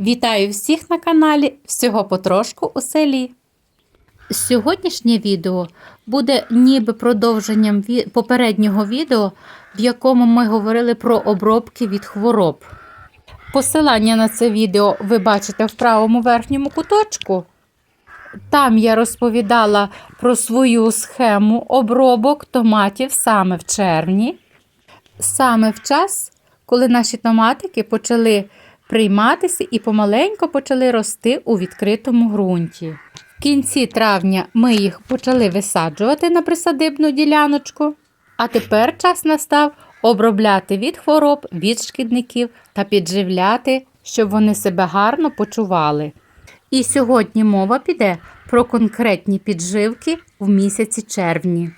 Вітаю всіх на каналі Всього потрошку у селі. Сьогоднішнє відео буде ніби продовженням попереднього відео, в якому ми говорили про обробки від хвороб. Посилання на це відео ви бачите в правому верхньому куточку. Там я розповідала про свою схему обробок томатів саме в червні, саме в час, коли наші томатики почали прийматися і помаленько почали рости у відкритому ґрунті. В кінці травня ми їх почали висаджувати на присадибну діляночку, а тепер час настав обробляти від хвороб, від шкідників та підживляти, щоб вони себе гарно почували. І сьогодні мова піде про конкретні підживки в місяці червні.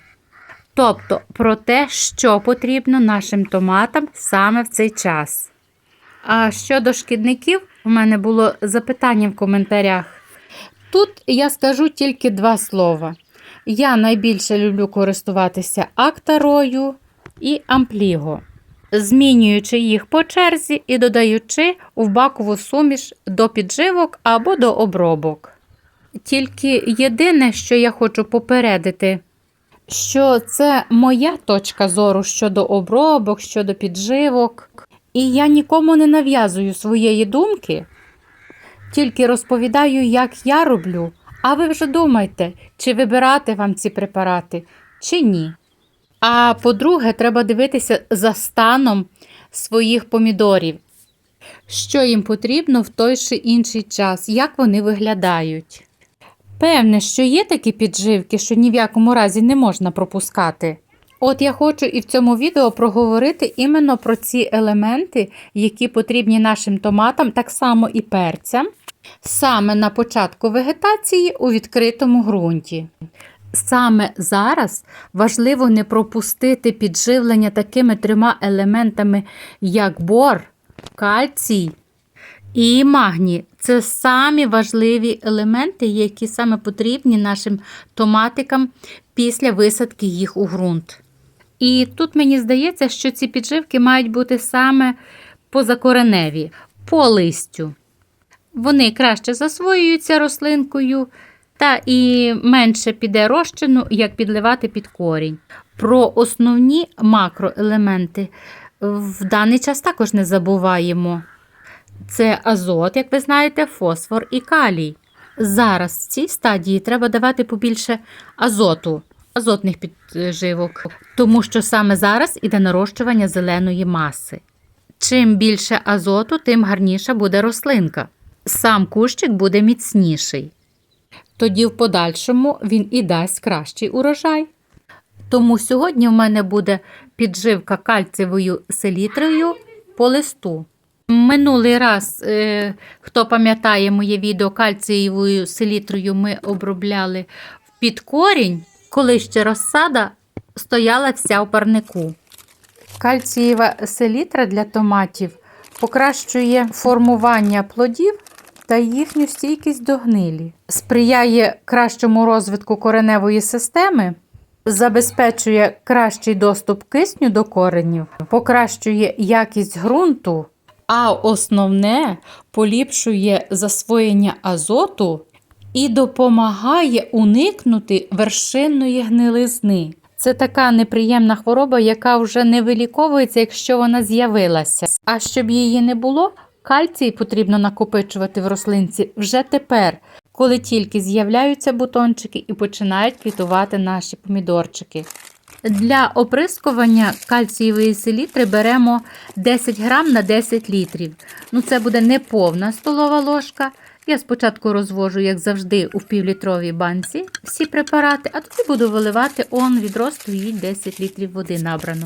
Тобто про те, що потрібно нашим томатам саме в цей час. А щодо шкідників, у мене було запитання в коментарях. Тут я скажу тільки два слова. Я найбільше люблю користуватися актарою і ампліго, змінюючи їх по черзі і додаючи в бакову суміш до підживок або до обробок. Тільки єдине, що я хочу попередити, що це моя точка зору щодо обробок, щодо підживок. І я нікому не нав'язую своєї думки, тільки розповідаю, як я роблю. А ви вже думайте, чи вибирати вам ці препарати, чи ні. А по-друге, треба дивитися за станом своїх помідорів, що їм потрібно в той чи інший час, як вони виглядають. Певне, що є такі підживки, що ні в якому разі не можна пропускати. От я хочу і в цьому відео проговорити іменно про ці елементи, які потрібні нашим томатам, так само і перцям, саме на початку вегетації у відкритому ґрунті. Саме зараз важливо не пропустити підживлення такими трьома елементами, як бор, кальцій і магній. Це самі важливі елементи, які саме потрібні нашим томатикам після висадки їх у ґрунт. І тут мені здається, що ці підживки мають бути саме позакореневі, по листю. Вони краще засвоюються рослинкою, та і менше піде розчину, як підливати під корінь. Про основні макроелементи в даний час також не забуваємо. Це азот, як ви знаєте, фосфор і калій. Зараз в цій стадії треба давати побільше азоту, азотних підживок, тому що саме зараз іде нарощування зеленої маси. Чим більше азоту, тим гарніша буде рослинка. Сам кущик буде міцніший. Тоді в подальшому він і дасть кращий урожай. Тому сьогодні в мене буде підживка кальцевою селітрою по листу. Минулий раз, е, хто пам'ятає моє відео кальцієвою селітрою, ми обробляли під корінь, коли ще розсада стояла вся в парнику. Кальцієва селітра для томатів покращує формування плодів та їхню стійкість до гнилі, сприяє кращому розвитку кореневої системи, забезпечує кращий доступ кисню до коренів, покращує якість ґрунту, а основне поліпшує засвоєння азоту і допомагає уникнути вершинної гнилизни. Це така неприємна хвороба, яка вже не виліковується, якщо вона з'явилася. А щоб її не було, кальцій потрібно накопичувати в рослинці вже тепер, коли тільки з'являються бутончики і починають квітувати наші помідорчики. Для оприскування кальцієвої селітри беремо 10 грам на 10 літрів. Ну, це буде не повна столова ложка. Я спочатку розвожу, як завжди, у півлітровій банці всі препарати, а тоді буду виливати он відро стоїть 10 літрів води набрано.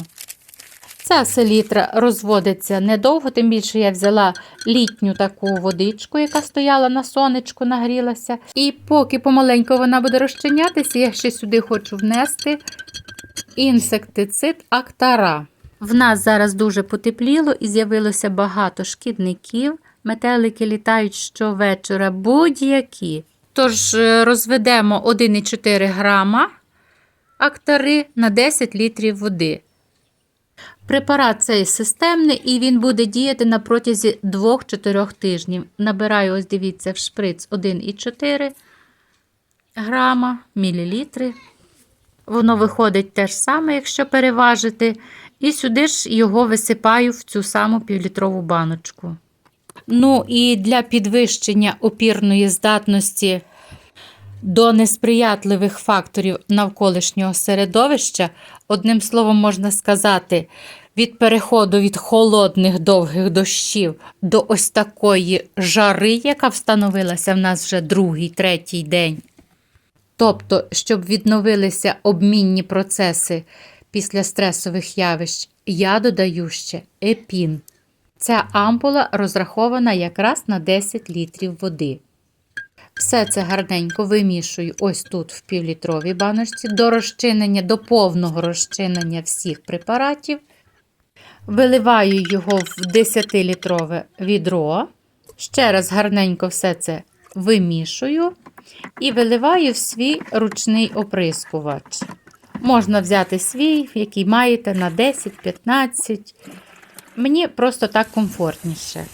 Ця селітра розводиться недовго, тим більше я взяла літню таку водичку, яка стояла на сонечку, нагрілася. І поки помаленьку вона буде розчинятися, я ще сюди хочу внести інсектицид Актара. В нас зараз дуже потепліло і з'явилося багато шкідників. Метелики літають щовечора, будь-які. Тож е, розведемо 1,4 грама актари на 10 літрів води. Препарат цей системний і він буде діяти на протязі 2-4 тижнів. Набираю, ось дивіться, в шприц 1,4 грама, мілілітри. Воно виходить те ж саме, якщо переважити. І сюди ж його висипаю в цю саму півлітрову баночку. Ну і для підвищення опірної здатності до несприятливих факторів навколишнього середовища, одним словом, можна сказати, від переходу від холодних довгих дощів до ось такої жари, яка встановилася в нас вже другий, третій день. Тобто, щоб відновилися обмінні процеси після стресових явищ, я додаю ще епін. Ця ампула розрахована якраз на 10 літрів води. Все це гарненько вимішую ось тут в півлітровій баночці до розчинення, до повного розчинення всіх препаратів. Виливаю його в 10-літрове відро. Ще раз гарненько все це вимішую і виливаю в свій ручний оприскувач. Можна взяти свій, який маєте на 10-15. Мені просто так комфортніше.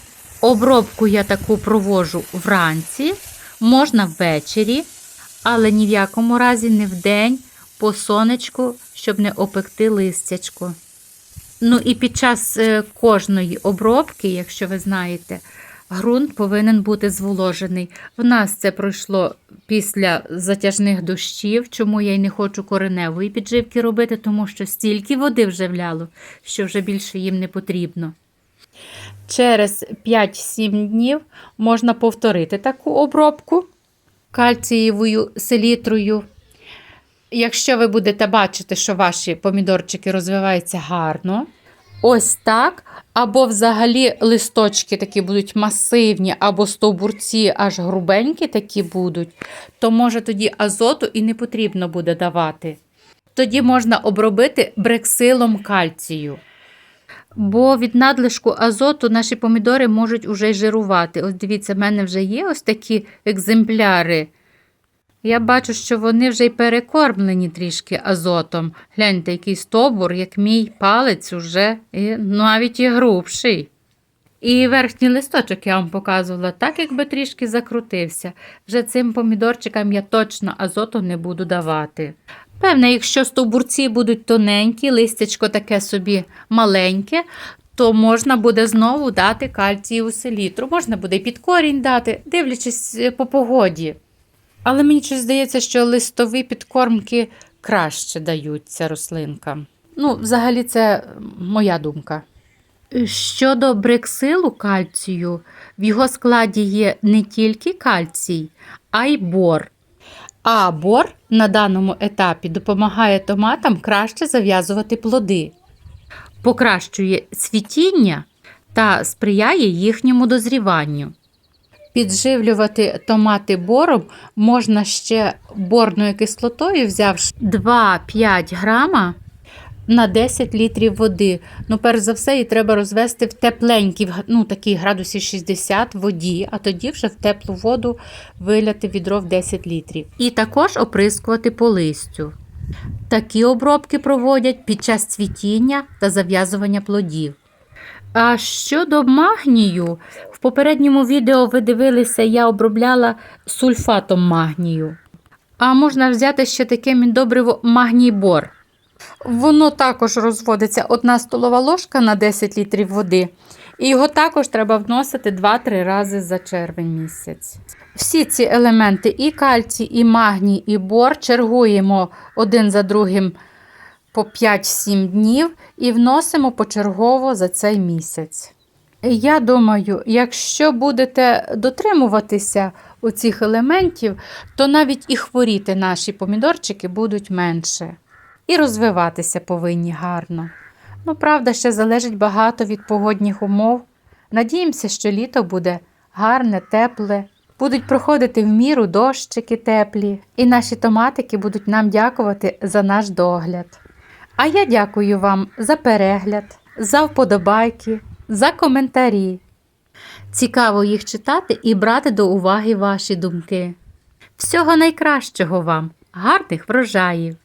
Обробку я таку провожу вранці, можна ввечері, але ні в якому разі не вдень по сонечку, щоб не опекти листячко. Ну і під час е, кожної обробки, якщо ви знаєте, ґрунт повинен бути зволожений. В нас це пройшло після затяжних дощів, чому я й не хочу кореневої підживки робити, тому що стільки води вже вляло, що вже більше їм не потрібно. Через 5-7 днів можна повторити таку обробку кальцієвою селітрою. Якщо ви будете бачити, що ваші помідорчики розвиваються гарно, ось так, або взагалі листочки такі будуть масивні, або стовбурці аж грубенькі такі будуть, то може тоді азоту і не потрібно буде давати. Тоді можна обробити брексилом кальцію. Бо від надлишку азоту наші помідори можуть уже й жирувати. Ось дивіться, в мене вже є ось такі екземпляри. Я бачу, що вони вже й перекормлені трішки азотом. Гляньте, який стовбур, як мій палець, уже і навіть і грубший. І верхній листочок я вам показувала, так якби трішки закрутився. Вже цим помідорчикам я точно азоту не буду давати. Певне, якщо стовбурці будуть тоненькі, листячко таке собі маленьке, то можна буде знову дати кальцієву селітру. Можна буде і під корінь дати, дивлячись е, по погоді. Але мені щось здається, що листові підкормки краще даються рослинкам. Ну, взагалі, це моя думка. Щодо брексилу кальцію, в його складі є не тільки кальцій, а й бор. А бор на даному етапі допомагає томатам краще зав'язувати плоди, покращує цвітіння та сприяє їхньому дозріванню. Підживлювати томати бором можна ще борною кислотою, взявши 2-5 грама на 10 літрів води. Ну, перш за все, її треба розвести в тепленькій, ну, такій градусі 60 воді, а тоді вже в теплу воду виляти відро в 10 літрів. І також оприскувати по листю. Такі обробки проводять під час цвітіння та зав'язування плодів. А щодо магнію, в попередньому відео ви дивилися, я обробляла сульфатом магнію. А можна взяти ще таке міндобриво магній-бор. Воно також розводиться одна столова ложка на 10 літрів води. І його також треба вносити 2-3 рази за червень місяць. Всі ці елементи, і кальцій, і магній, і бор, чергуємо один за другим по 5-7 днів і вносимо почергово за цей місяць. Я думаю, якщо будете дотримуватися оцих елементів, то навіть і хворіти наші помідорчики будуть менше. І розвиватися повинні гарно. Ну, правда, ще залежить багато від погодних умов. Надіємося, що літо буде гарне, тепле, будуть проходити в міру дощики теплі, і наші томатики будуть нам дякувати за наш догляд. А я дякую вам за перегляд, за вподобайки, за коментарі. Цікаво їх читати і брати до уваги ваші думки. Всього найкращого вам, гарних врожаїв!